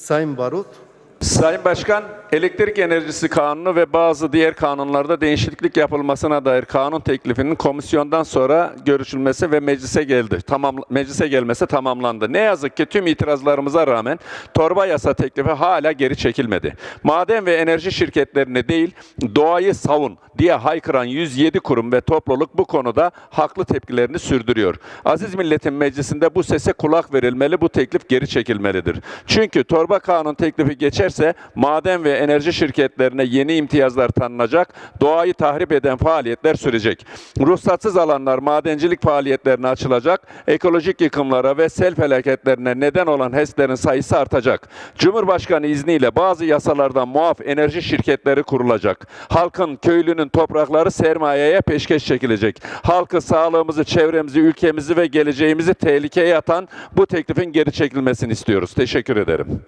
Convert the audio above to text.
Sayın Barut, Sayın Başkan, elektrik enerjisi kanunu ve bazı diğer kanunlarda değişiklik yapılmasına dair kanun teklifinin komisyondan sonra görüşülmesi ve meclise geldi. Tamam meclise gelmesi tamamlandı. Ne yazık ki tüm itirazlarımıza rağmen torba yasa teklifi hala geri çekilmedi. Maden ve enerji şirketlerini değil, doğayı savun diye haykıran 107 kurum ve topluluk bu konuda haklı tepkilerini sürdürüyor. Aziz milletin meclisinde bu sese kulak verilmeli, bu teklif geri çekilmelidir. Çünkü torba kanun teklifi geçerse maden ve enerji şirketlerine yeni imtiyazlar tanınacak, doğayı tahrip eden faaliyetler sürecek. Ruhsatsız alanlar madencilik faaliyetlerine açılacak, ekolojik yıkımlara ve sel felaketlerine neden olan HES'lerin sayısı artacak. Cumhurbaşkanı izniyle bazı yasalardan muaf enerji şirketleri kurulacak. Halkın, köylünün toprakları sermayeye peşkeş çekilecek. Halkı, sağlığımızı, çevremizi, ülkemizi ve geleceğimizi tehlikeye atan bu teklifin geri çekilmesini istiyoruz. Teşekkür ederim.